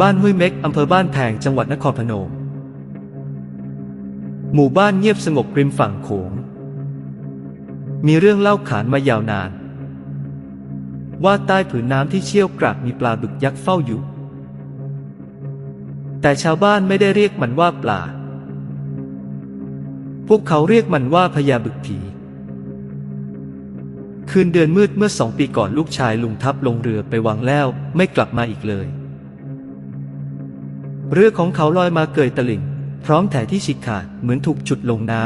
บ้านห้วยเม็กอำเภอบ้านแพงจังหวัดนครพนม หมู่บ้านเงียบสงบริมฝั่งโขง มีเรื่องเล่าขานมายาวนาน ว่าใต้ผืนน้ำที่เชี่ยวกรากมีปลาบึกยักษ์เฝ้าอยู่ แต่ชาวบ้านไม่ได้เรียกมันว่าปลา พวกเขาเรียกมันว่าพญาบึกผีคืนเดือนมืดเมื่อสองปีก่อนลูกชายลุงทับลงเรือไปวังแล้วไม่กลับมาอีกเลย เรือของเขาลอยมาเกยตลิ่ง พร้อมแถที่ฉีกขาดเหมือนถูกจุดลงน้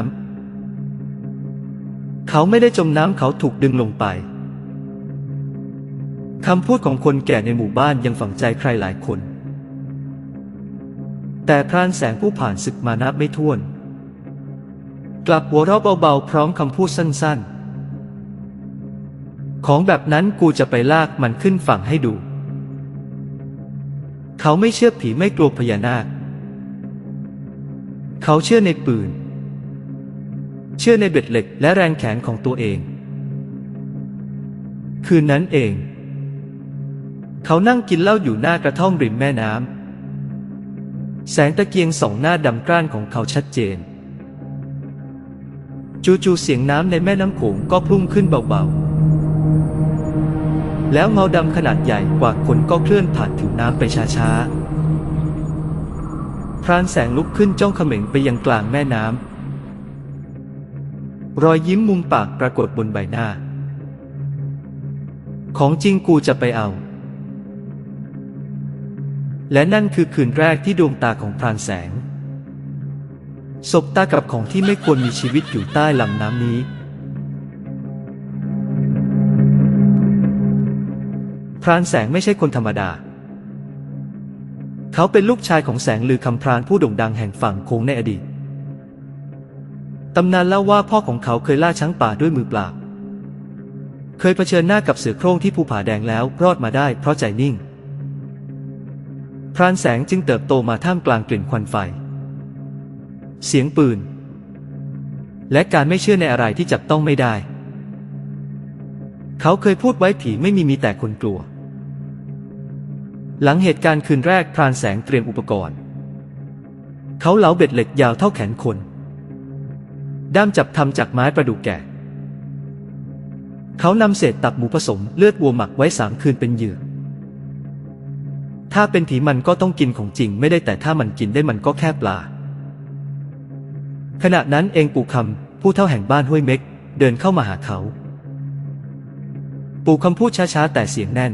ำเขาไม่ได้จมน้ำเขาถูกดึงลงไปคำพูดของคนแก่ในหมู่บ้านยังฝังใจใครหลายคน แต่พรานแสงผู้ผ่านศึกมานับไม่ถ้วน กลับหัวเราะเบาๆ พร้อมคำพูดสั้นๆ ของแบบนั้นกูจะไปลากมันขึ้นฝั่งให้ดู เขาไม่เชื่อผีไม่กลัวพญานาค เขาเชื่อในปืน เชื่อในเบ็ดเหล็กและแรงแขนของตัวเอง คืนนั้นเอง เขานั่งกินเหล้าอยู่หน้ากระท่อมริมแม่น้ำแสงตะเกียงส่องหน้าดำกร้านของเขาชัดเจน จู่ๆเสียงน้ำในแม่น้ำโขงก็พุ่งขึ้นเบาๆ แล้วเงาดำขนาดใหญ่กว่าคนก็เคลื่อนผ่านผิวน้ำไปช้าๆ พรานแสงลุกขึ้นจ้องเขม็งไปยังกลางแม่น้ำ รอยยิ้มมุมปากปรากฏบนใบหน้า ของจริงกูจะไปเอา และนั่นคือคืนแรกที่ดวงตาของพรานแสง สบตากับของที่ไม่ควรมีชีวิตอยู่ใต้ลำน้ำนี้ พรานแสงไม่ใช่คนธรรมดา เขาเป็นลูกชายของแสงลือคำพรานผู้โด่งดังแห่งฝั่งโค้งในอดีตตำนานเล่าว่าพ่อของเขาเคยล่าช้างป่าด้วยมือเปล่า เคยเผชิญหน้ากับเสือโคร่งที่ภูผาแดงแล้วรอดมาได้เพราะใจนิ่ง พรานแสงจึงเติบโตมาท่ามกลางกลิ่นควันไฟ เสียงปืน และการไม่เชื่อในอะไรที่จับต้องไม่ได้ เขาเคยพูดไว้ผีไม่มีมีแต่คนกลัว หลังเหตุการณ์คืนแรกพรานแสงเตรียมอุปกรณ์ เขาเหลาเบ็ดเหล็กยาวเท่าแขนคน ด้ามจับทำจากไม้ประดู่แก่ เขานำเศษตับหมูผสมเลือดวัวหมักไว้สามคืนเป็นเหยื่อ ถ้าเป็นผีมันก็ต้องกินของจริงไม่ได้แต่ถ้ามันกินได้มันก็แค่ปลา ขณะนั้นเองปู่คำผู้เท่าแห่งบ้านห้วยเม็ก เดินเข้ามาหาเขา ปู่คำพูดช้าๆแต่เสียงแน่น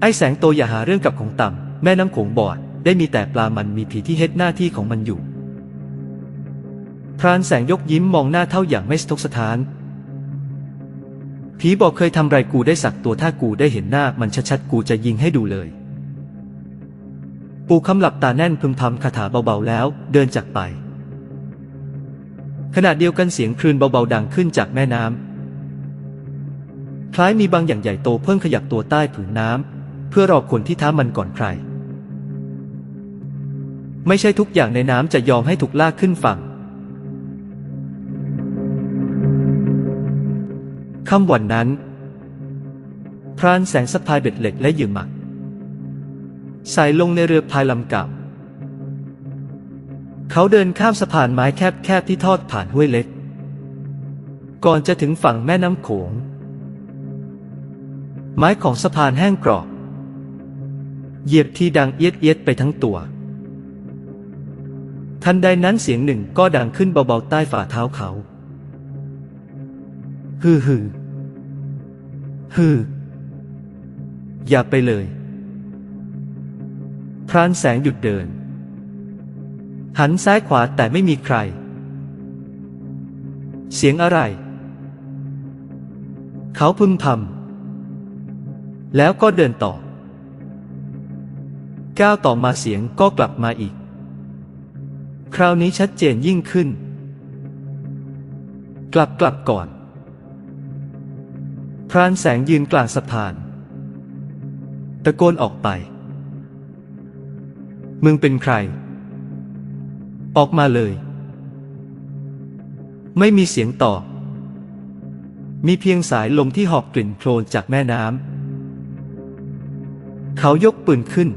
ไอ้แสงโตอย่าหาเรื่องกับของต่ำแม่น้ำโขงบอด ได้มีแต่ปลามันมีผีที่เฮ็ดหน้าที่ของมันอยู่ พรานแสงยกยิ้มมองหน้าเท่าอย่างไม่สะทกสะท้าน ผีบอกเคยทำไรกูได้สักตัวถ้ากูได้เห็นหน้ามันชัดๆกูจะยิงให้ดูเลย ปูคำหลับตาแน่นพึมพำคาถาเบาๆแล้ว เดินจากไป ขณะเดียวกันเสียงคลื่นเบาๆดังขึ้นจากแม่น้ำคล้ายมีบางอย่างใหญ่โตเพิ่งขยับตัวใต้ผืนน้ำ เพื่อรอคนที่ท้ามันก่อนใคร ไม่ใช่ทุกอย่างในน้ำจะยอมให้ถูกลากขึ้นฝั่งค่ำวันนั้นพรานแสงสะพายเบ็ดเหล็กและเหยื่อหมักใส่ลงในเรือพายลำเก่าเขาเดินข้ามสะพานไม้แคบๆที่ทอดผ่านห้วยเล็ก ก่อนจะถึงฝั่งแม่น้ำโขง ไม้ของสะพานแห้งกรอบ เหยียบที่ดังเอียดเอียดไปทั้งตัว ทันใดนั้นเสียงหนึ่งก็ดังขึ้นเบาๆใต้ฝ่าเท้าเขา ฮือฮือฮืออย่าไปเลย พรานแสงหยุดเดิน หันซ้ายขวาแต่ไม่มีใคร เสียงอะไร เขาพึมพำแล้วก็เดินต่อ ก้าวต่อมาเสียงก็กลับมาอีก คราวนี้ชัดเจนยิ่งขึ้น กลับกลับก่อน พรานแสงยืนกลางสะพาน ตะโกนออกไป มึงเป็นใคร ออกมาเลย ไม่มีเสียงตอบมีเพียงสายลมที่หอบกลิ่นโคลนจากแม่น้ำ เขายกปืนขึ้น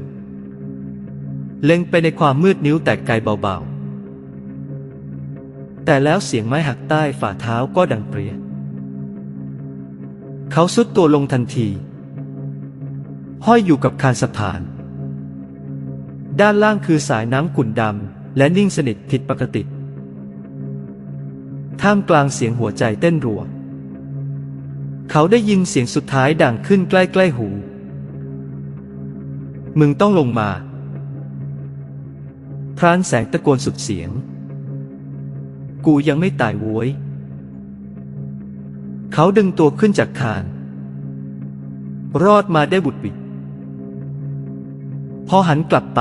เล็งไปในความมืดนิ้วแตกไกลเบาๆ แต่แล้วเสียงไม้หักใต้ฝ่าเท้าก็ดังเปรี้ยเขาสุดตัวลงทันที ห้อยอยู่กับคานสะพาน ด้านล่างคือสายน้ำขุ่นดำและนิ่งสนิทผิดปกติ ท่ามกลางเสียงหัวใจเต้นรัว เขาได้ยินเสียงสุดท้ายดังขึ้นใกล้ๆหู มึงต้องลงมา พรานแสงตะโกนสุดเสียง กูยังไม่ตายโว้ย เขาดึงตัวขึ้นจากคาน รอดมาได้บุดบิด พอหันกลับไป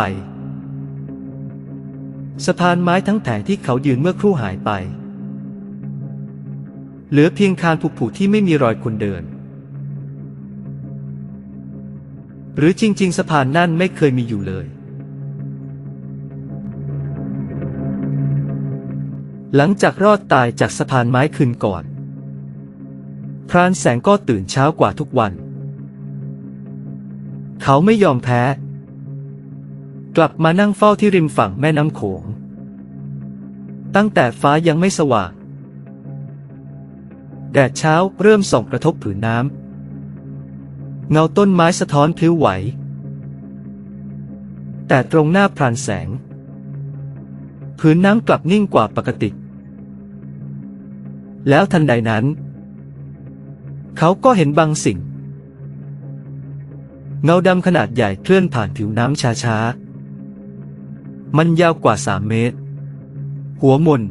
สะพานไม้ทั้งแถงที่เขายืนเมื่อครู่หายไป เหลือเพียงคานผุๆที่ไม่มีรอยคนเดิน หรือจริง ๆ สะพานนั่นไม่เคยมีอยู่เลย หลังจากรอดตายจากสะพานไม้คืนก่อน พรานแสงก็ตื่นเช้ากว่าทุกวัน เขาไม่ยอมแพ้ กลับมานั่งเฝ้าที่ริมฝั่งแม่น้ำโขง ตั้งแต่ฟ้ายังไม่สว่าง แดดเช้าเริ่มส่องกระทบผืนน้ำ เงาต้นไม้สะท้อนพลิ้วไหว แต่ตรงหน้าพรานแสงผืนน้ำกลับนิ่งกว่าปกติ แล้วทันใดนั้น เขาก็เห็นบางสิ่ง เงาดำขนาดใหญ่เคลื่อนผ่านผิวน้ำช้าๆ มันยาวกว่าสามเมตร หัวมน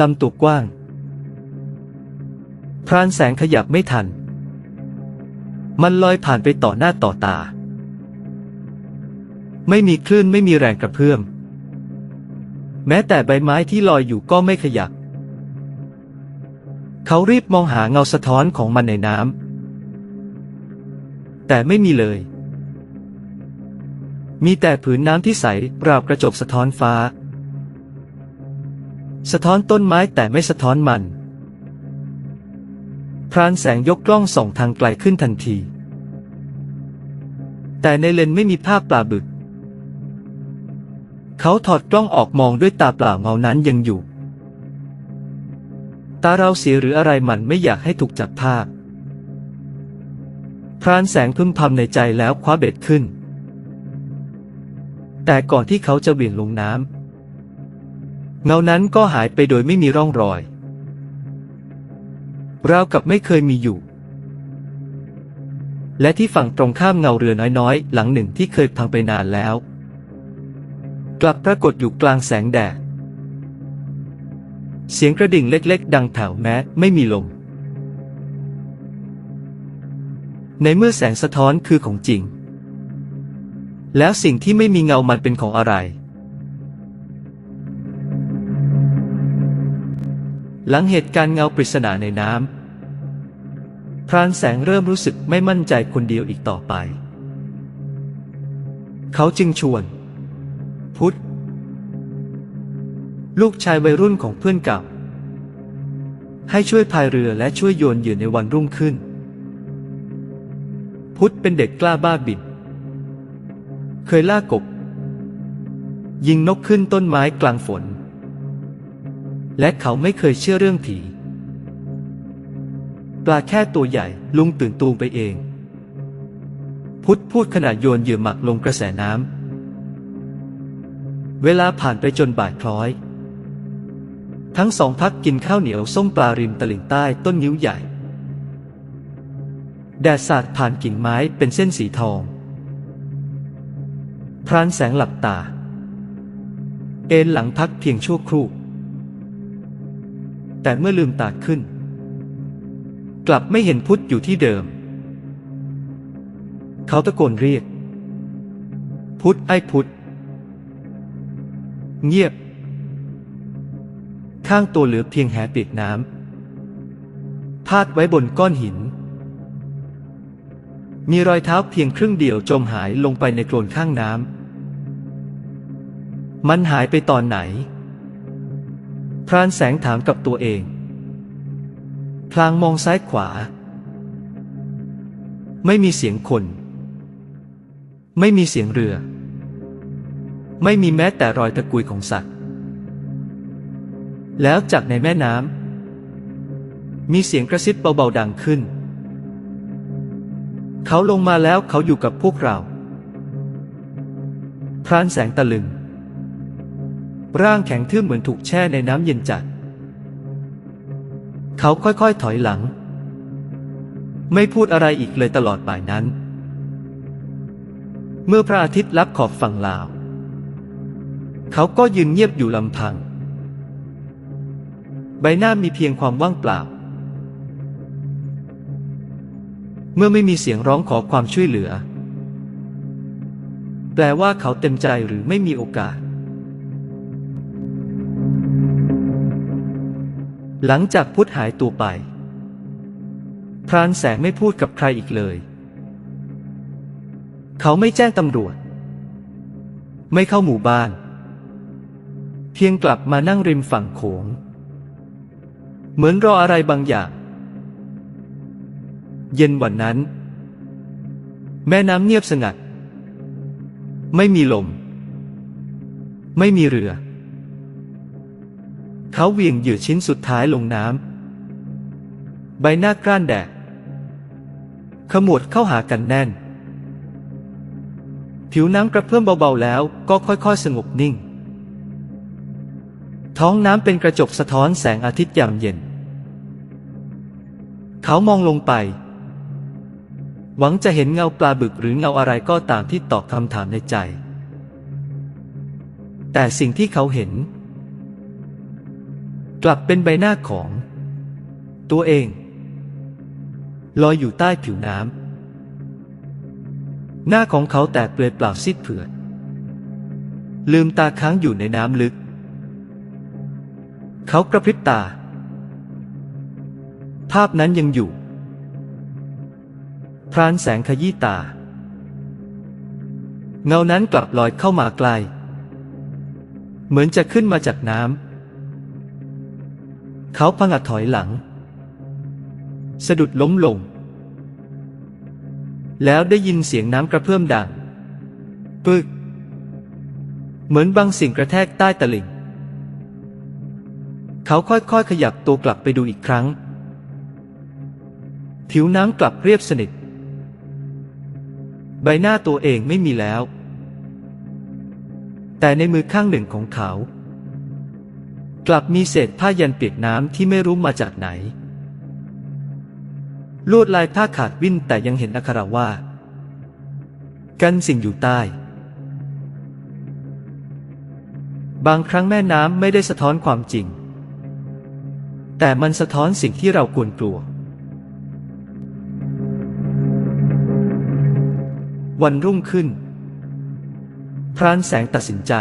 ลำตัวกว้าง พรานแสงขยับไม่ทัน มันลอยผ่านไปต่อหน้าต่อตา ไม่มีคลื่นไม่มีแรงกระเพื่อม แม้แต่ใบไม้ที่ลอยอยู่ก็ไม่ขยับ เขารีบมองหาเงาสะท้อนของมันในน้ำแต่ไม่มีเลย มีแต่ผืนน้ำที่ใสราวกระจกสะท้อนฟ้า สะท้อนต้นไม้แต่ไม่สะท้อนมัน พรานแสงยกกล้องส่องทางไกลขึ้นทันที แต่ในเลนไม่มีภาพปลาบึก เขาถอดกล้องออกมองด้วยตาเปล่าเงานั้นยังอยู่ ตาเราเสียหรืออะไรมันไม่อยากให้ถูกจับภาพ พรานแสงพึมพำในใจแล้วคว้าเบ็ดขึ้น แต่ก่อนที่เขาจะเหวี่ยงลงน้ำเงานั้นก็หายไปโดยไม่มีร่องรอยราวกับไม่เคยมีอยู่ และที่ฝั่งตรงข้ามเงาเรือน้อยๆ หลังหนึ่งที่เคยพังไปนานแล้ว กลับปรากฏอยู่กลางแสงแดด เสียงกระดิ่งเล็กๆ ดังแผ่วแม้ไม่มีลม ในเมื่อแสงสะท้อนคือของจริง แล้วสิ่งที่ไม่มีเงามันเป็นของอะไร หลังเหตุการณ์เงาปริศนาในน้ำพรานแสงเริ่มรู้สึกไม่มั่นใจคนเดียวอีกต่อไป เขาจึงชวน พุทธ ลูกชายวัยรุ่นของเพื่อนเก่า ให้ช่วยพายเรือและช่วยโยนเหยื่อในวันรุ่งขึ้น พุทธเป็นเด็กกล้าบ้าบิน เคยล่ากบ ยิงนกขึ้นต้นไม้กลางฝน และเขาไม่เคยเชื่อเรื่องผี ปลาแค่ตัวใหญ่ลุงตื่นตูมไปเอง พุทธพูดขณะโยนเหยื่อหมักลงกระแสน้ำเวลาผ่านไปจนบ่ายคล้อย ทั้งสองพักกินข้าวเหนียวส้มปลาริมตลิ่งใต้ต้นนิ้วใหญ่ แดดสาดผ่านกิ่งไม้เป็นเส้นสีทอง พรานแสงหลับตา เอนหลังพักเพียงชั่วครู่ แต่เมื่อลืมตาขึ้น กลับไม่เห็นพุทธอยู่ที่เดิม เขาตะโกนเรียก พุทธไอ้พุทธเงียบ ข้างตัวเหลือเพียงแหเปียกน้ำพาดไว้บนก้อนหิน มีรอยเท้าเพียงครึ่งเดียวจมหายลงไปในโคลนข้างน้ำมันหายไปตอนไหน พรานแสงถามกับตัวเอง พลางมองซ้ายขวา ไม่มีเสียงคน ไม่มีเสียงเรือ ไม่มีแม้แต่รอยตะกุยของสัตว์ แล้วจากในแม่น้ำมีเสียงกระซิบเบาๆดังขึ้น เขาลงมาแล้วเขาอยู่กับพวกเราพรานแสงตะลึง ร่างแข็งทื่อเหมือนถูกแช่ในน้ำเย็นจัด เขาค่อยๆถอยหลัง ไม่พูดอะไรอีกเลยตลอดบ่ายนั้น เมื่อพระอาทิตย์ลับขอบฝั่งลาว เขาก็ยืนเงียบอยู่ลำพัง ใบหน้ามีเพียงความว่างเปล่า เมื่อไม่มีเสียงร้องขอความช่วยเหลือ แปลว่าเขาเต็มใจหรือไม่มีโอกาส หลังจากพุทธหายตัวไป พรานแสงไม่พูดกับใครอีกเลย เขาไม่แจ้งตำรวจ ไม่เข้าหมู่บ้าน เพียงกลับมานั่งริมฝั่งโขง เหมือนรออะไรบางอย่าง เย็นวันนั้น แม่น้ำเงียบสงัด ไม่มีลม ไม่มีเรือ เขาเวียงเหยื่อชิ้นสุดท้ายลงน้ำใบหน้ากร้านแดดขมวดเข้าหากันแน่น ผิวน้ำกระเพื่อมเบาๆแล้วก็ค่อยๆสงบนิ่ง ท้องน้ำเป็นกระจกสะท้อนแสงอาทิตย์ยามเย็น เขามองลงไป หวังจะเห็นเงาปลาบึกหรือเงาอะไรก็ตามที่ตอบคำถามในใจ แต่สิ่งที่เขาเห็น กลับเป็นใบหน้าของ ตัวเอง ลอยอยู่ใต้ผิวน้ำหน้าของเขาแตกเปลือยเปล่าซีดเผือดลืมตาค้างอยู่ในน้ำลึก เขากระพริบตา ภาพนั้นยังอยู่ พรานแสงขยี้ตา เงานั้นกลับลอยเข้ามาไกล เหมือนจะขึ้นมาจากน้ำ เขาพังัดถอยหลัง สะดุดล้มลง แล้วได้ยินเสียงน้ำกระเพื่อมดัง ปึก เหมือนบางสิ่งกระแทกใต้ตลิ่ง เขาค่อยๆ ขยับตัวกลับไปดูอีกครั้ง ผิวน้ำกลับเรียบสนิท ใบหน้าตัวเองไม่มีแล้ว แต่ในมือข้างหนึ่งของเขา กลับมีเศษผ้ายันเปียกน้ำที่ไม่รู้มาจากไหน ลวดลายผ้าขาดวิ่นแต่ยังเห็นอักขระว่า กันสิ่งอยู่ใต้บางครั้งแม่น้ำไม่ได้สะท้อนความจริง แต่มันสะท้อนสิ่งที่เราควรกลัว วันรุ่งขึ้น พรานแสงตัดสินใจ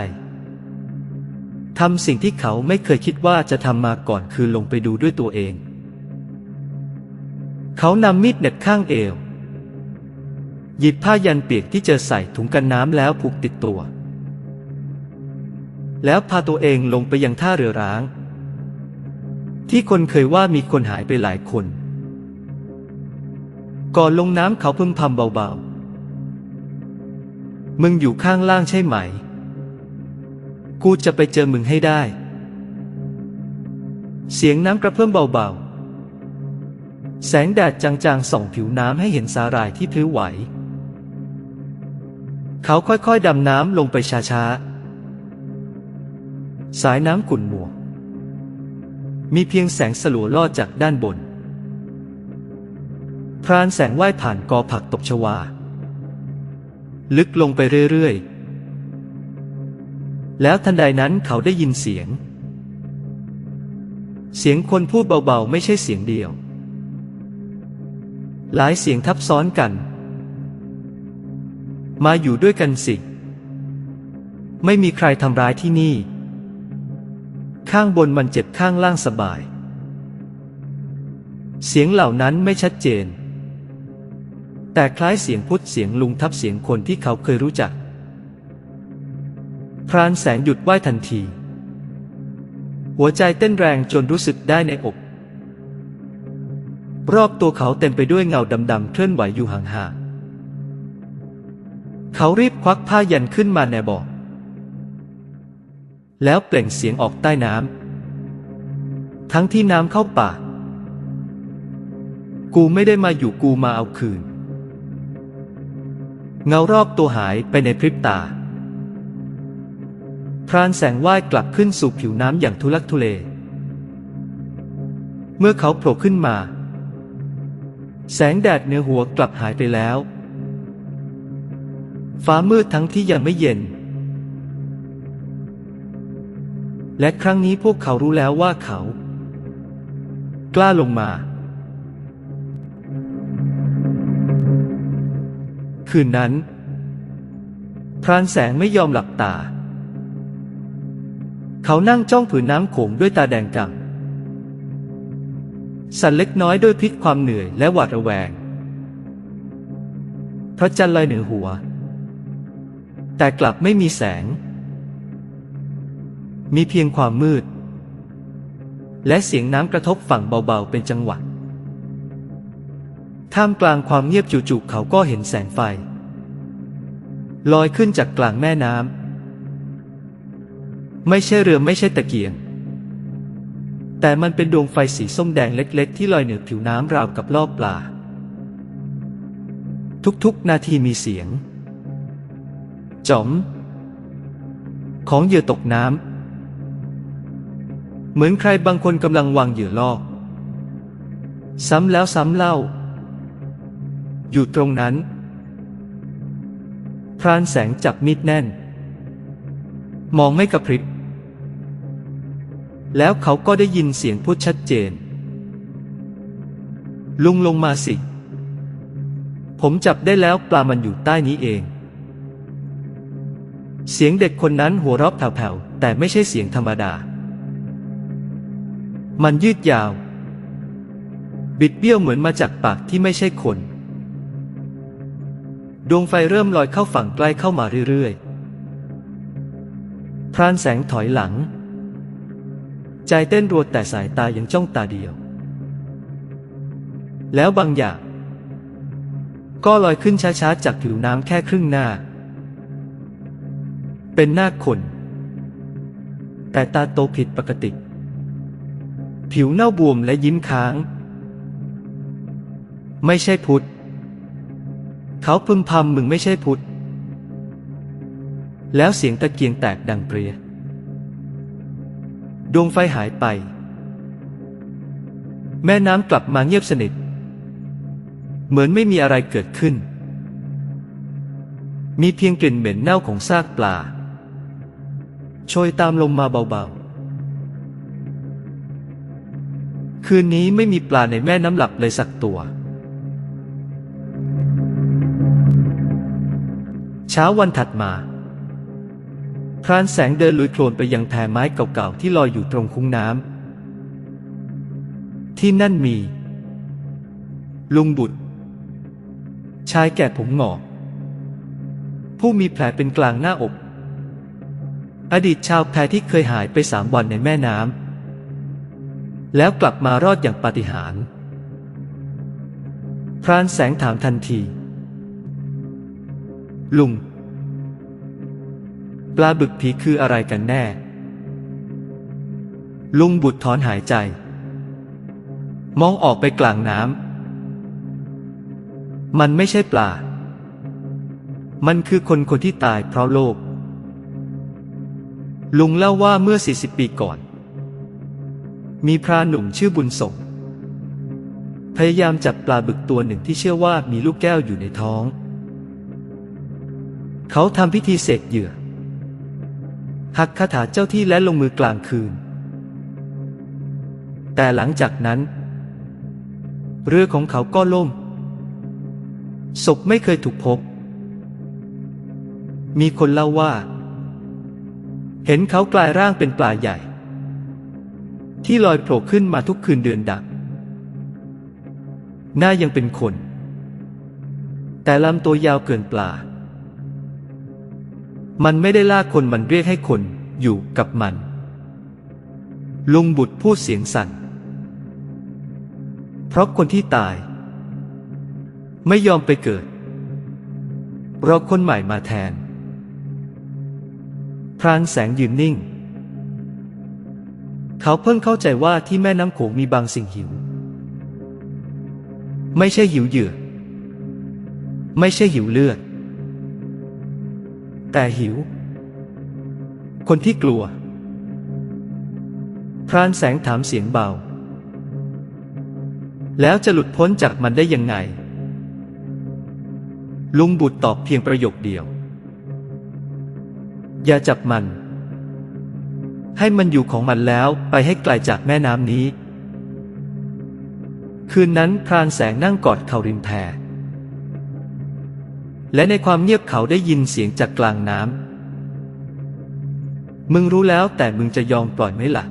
ทำสิ่งที่เขาไม่เคยคิดว่าจะทำมาก่อนคือลงไปดูด้วยตัวเอง เขานำมีดเน็บข้างเอว หยิบผ้ายันเปียกที่เจอใส่ถุงกันน้ำแล้วผูกติดตัว แล้วพาตัวเองลงไปยังท่าเรือร้าง ที่คนเคยว่ามีคนหายไปหลายคน ก่อนลงน้ำเขาพึมพำเบาๆ มึงอยู่ข้างล่างใช่ไหม กูจะไปเจอมึงให้ได้ เสียงน้ำกระเพื่อมเบาๆ แสงแดดจางๆส่องผิวน้ำให้เห็นสาหร่ายที่พลิ้วไหว เขาค่อยๆดำน้ำลงไปช้าๆ สายน้ำขุ่นมัว มีเพียงแสงสลัวลอดจากด้านบน พรานแสงว่ายผ่านกอผักตบชวา ลึกลงไปเรื่อยๆ แล้วทันใดนั้นเขาได้ยินเสียง เสียงคนพูดเบาๆ ไม่ใช่เสียงเดียว หลายเสียงทับซ้อนกัน มาอยู่ด้วยกันสิ ไม่มีใครทำร้ายที่นี่ ข้างบนมันเจ็บข้างล่างสบาย เสียงเหล่านั้นไม่ชัดเจน แต่คล้ายเสียงพุทธเสียงลุงทับเสียงคนที่เขาเคยรู้จัก พรานแสงหยุดไหวทันที หัวใจเต้นแรงจนรู้สึกได้ในอก รอบตัวเขาเต็มไปด้วยเงาดำๆเคลื่อนไหวอยู่ห่างๆเขารีบควักผ้ายันขึ้นมาแนบอก แล้วเปล่งเสียงออกใต้น้ำทั้งที่น้ำเข้าปากกูไม่ได้มาอยู่กูมาเอาคืน เงารอบตัวหายไปในพริบตา พรานแสงว่ายกลับขึ้นสู่ผิวน้ำอย่างทุลักทุเล เมื่อเขาโผล่ขึ้นมา แสงแดดเหนือหัวกลับหายไปแล้ว ฟ้ามืดทั้งที่ยังไม่เย็น และครั้งนี้พวกเขารู้แล้วว่าเขา กล้าลงมา คืนนั้น พรานแสงไม่ยอมหลับตา เขานั่งจ้องผืนน้ำโขงด้วยตาแดงก่ำสั่นเล็กน้อยด้วยพิษความเหนื่อยและหวาดระแวง พระจันทร์ลอยเหนือหัว แต่กลับไม่มีแสง มีเพียงความมืด และเสียงน้ำกระทบฝั่งเบาๆเป็นจังหวะท่ามกลางความเงียบจู่ๆเขาก็เห็นแสงไฟ ลอยขึ้นจากกลางแม่น้ำไม่ใช่เรือไม่ใช่ตะเกียง แต่มันเป็นดวงไฟสีส้มแดงเล็กๆ ที่ลอยเหนือผิวน้ำราวกับล่อปลา ทุกๆนาทีมีเสียงจ๋อมของเหยื่อตกน้ำ เหมือนใครบางคนกำลังวางเหยื่อล่อ ซ้ำแล้วซ้ำเล่า อยู่ตรงนั้น พรานแสงจับมีดแน่น มองไม่กระพริบ แล้วเขาก็ได้ยินเสียงพูดชัดเจน ลุงลงมาสิ ผมจับได้แล้วปลามันอยู่ใต้นี้เอง เสียงเด็กคนนั้นหัวเราะแผ่วๆแต่ไม่ใช่เสียงธรรมดา มันยืดยาว บิดเบี้ยวเหมือนมาจากปากที่ไม่ใช่คน ดวงไฟเริ่มลอยเข้าฝั่งใกล้เข้ามาเรื่อยๆ พรานแสงถอยหลัง ใจเต้นรัวแต่สายตายังจ้องตาเดียว แล้วบางอย่าง ก็ลอยขึ้นช้าๆ จากผิวน้ำแค่ครึ่งหน้า เป็นหน้าคน แต่ตาโตผิดปกติ ผิวเน่าบวมและยิ้มค้าง ไม่ใช่พุทธ เขาพึมพำมึงไม่ใช่พุทธ แล้วเสียงตะเกียงแตกดังเปรีย ดวงไฟหายไป แม่น้ำกลับมาเงียบสนิท เหมือนไม่มีอะไรเกิดขึ้น มีเพียงกลิ่นเหม็นเน่าของซากปลาโชยตามลมมาเบาๆ คืนนี้ไม่มีปลาในแม่น้ำหลับเลยสักตัว เช้าวันถัดมาพรานแสงเดินลุยโคลนไปยังแพไม้เก่าๆที่ลอยอยู่ตรงคุ้งน้ำที่นั่นมี ลุงบุตร ชายแก่ผมหงอกผู้มีแผลเป็นกลางหน้าอก อดีตชาวแพที่เคยหายไปสามวันในแม่น้ำ แล้วกลับมารอดอย่างปาฏิหาริย์พรานแสงถามทันที ลุง ปลาบึกผีคืออะไรกันแน่ ลุงบุตรถอนหายใจ มองออกไปกลางน้ำมันไม่ใช่ปลา มันคือคนคนที่ตายเพราะโลก ลุงเล่าว่าเมื่อ 40 ปีก่อน มีพรานหนุ่มชื่อบุญส่ง พยายามจับปลาบึกตัวหนึ่งที่เชื่อว่ามีลูกแก้วอยู่ในท้อง เขาทำพิธีเสกเหยื่อ หักคาถาเจ้าที่และลงมือกลางคืน แต่หลังจากนั้น เรือของเขาก็ล่ม ศพไม่เคยถูกพบ มีคนเล่าว่า เห็นเขากลายร่างเป็นปลาใหญ่ ที่ลอยโผล่ขึ้นมาทุกคืนเดือนดับ หน้ายังเป็นคน แต่ลำตัวยาวเกินปลา มันไม่ได้ล่าคนมันเรียกให้คนอยู่กับมัน ลุงบุตรพูดเสียงสั่น เพราะคนที่ตาย ไม่ยอมไปเกิดรอคนใหม่มาแทนพรานแสงยืนนิ่ง เขาเพิ่งเข้าใจว่าที่แม่น้ำโขงมีบางสิ่งหิว ไม่ใช่หิวเหยื่อ ไม่ใช่หิวเลือด แต่หิว คนที่กลัว พรานแสงถามเสียงเบา แล้วจะหลุดพ้นจากมันได้ยังไง ลุงบุตรตอบเพียงประโยคเดียว อย่าจับมัน ให้มันอยู่ของมันแล้วไปให้ไกลจากแม่น้ำนี้ คืนนั้นพรานแสงนั่งกอดเขาริมแพและในความเงียบเขาได้ยินเสียงจากกลางน้ำมึงรู้แล้วแต่มึงจะยอมปล่อยไหมล่ะ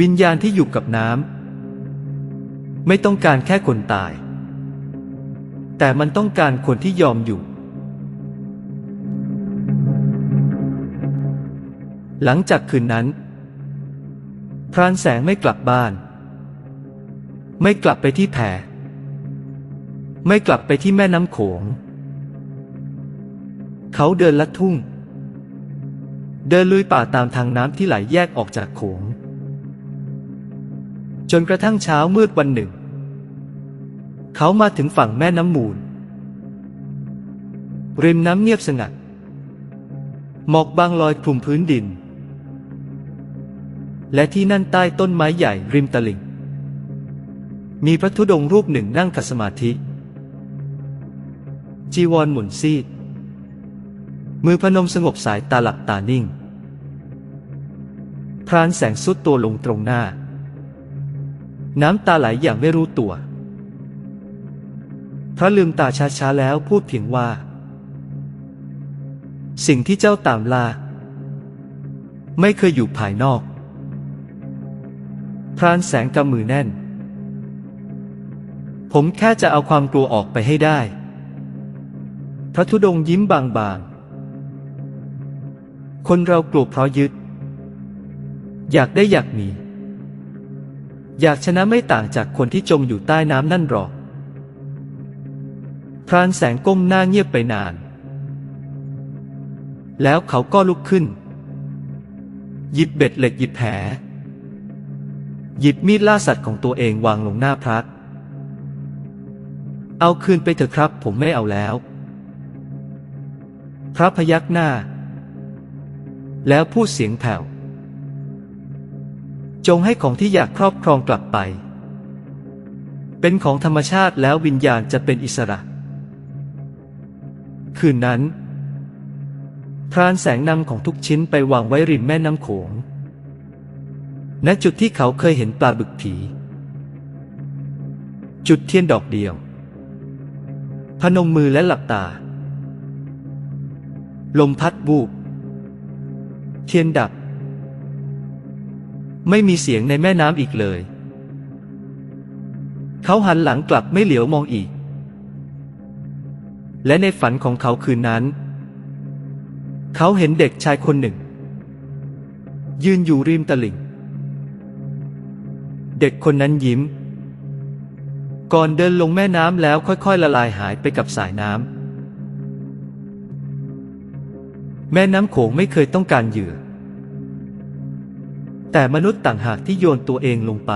วิญญาณที่อยู่กับน้ำไม่ต้องการแค่คนตาย แต่มันต้องการคนที่ยอมอยู่ หลังจากคืนนั้น พรานแสงไม่กลับบ้าน ไม่กลับไปที่แพไม่กลับไปที่แม่น้ำโขง เขาเดินลัดทุ่ง เดินลุยป่าตามทางน้ำที่ไหลแยกออกจากโขง จนกระทั่งเช้ามืดวันหนึ่ง เขามาถึงฝั่งแม่น้ำมูล ริมน้ำเงียบสงัด หมอกบางลอยคลุมพื้นดิน และที่นั่นใต้ต้นไม้ใหญ่ริมตลิ่ง มีพระธุดงค์รูปหนึ่งนั่งขัดสมาธิ จีวรหมุนซีด มือพนมสงบสายตาหลับตานิ่ง พรานแสงสุดตัวลงตรงหน้า น้ำตาไหลอย่างไม่รู้ตัว พระลืมตาช้าๆแล้วพูดเพียงว่า สิ่งที่เจ้าตามลาไม่เคยอยู่ภายนอก พรานแสงกำมือแน่น ผมแค่จะเอาความกลัวออกไปให้ได้ พระธุดงยิ้มบางๆ คนเรากลัวเพราะยึด อยากได้อยากมี อยากชนะไม่ต่างจากคนที่จมอยู่ใต้น้ำนั่นหรอก พรานแสงก้มหน้าเงียบไปนาน แล้วเขาก็ลุกขึ้น หยิบเบ็ดเหล็กหยิบแผล หยิบมีดล่าสัตว์ของตัวเองวางลงหน้าพระเอาคืนไปเถอะครับ ผมไม่เอาแล้ว พระพยักหน้า แล้วพูดเสียงแผ่ว จงให้ของที่อยากครอบครองกลับไป เป็นของธรรมชาติแล้ววิญญาณจะเป็นอิสระ คืนนั้นพรานแสงนำของทุกชิ้นไปวางไว้ริมแม่น้ำโขง ณจุดที่เขาเคยเห็นปลาบึกผี จุดเทียนดอกเดียว พนมมือและหลับตา ลมพัดบูบ เทียนดับ ไม่มีเสียงในแม่น้ำอีกเลย เขาหันหลังกลับไม่เหลียวมองอีก และในฝันของเขาคืนนั้น เขาเห็นเด็กชายคนหนึ่ง ยืนอยู่ริมตลิ่ง เด็กคนนั้นยิ้ม ก่อนเดินลงแม่น้ำแล้วค่อยๆ ละลายหายไปกับสายน้ำ แม่น้ำโขงไม่เคยต้องการเหยื่อ แต่มนุษย์ต่างหากที่โยนตัวเองลงไป